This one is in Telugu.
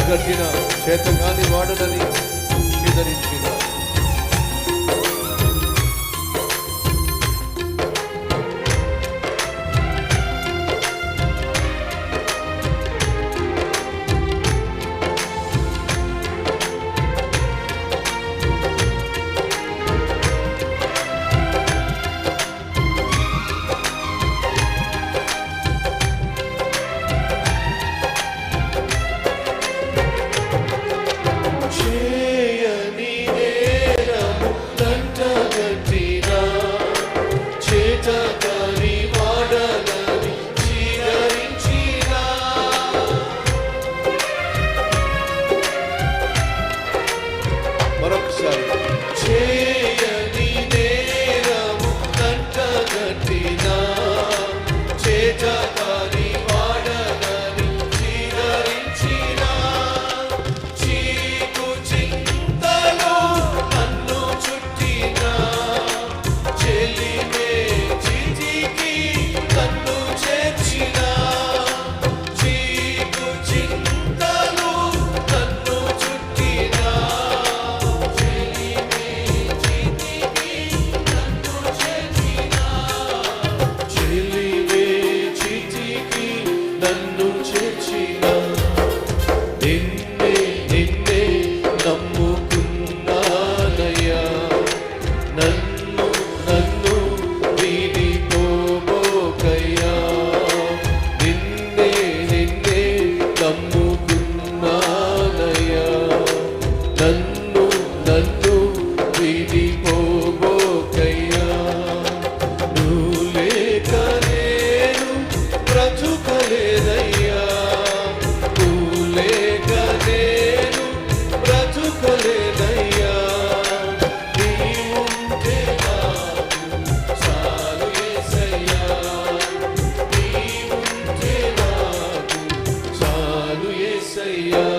కట్టిన చేత కానీ వాడదని హెచ్చరించిన Yeah.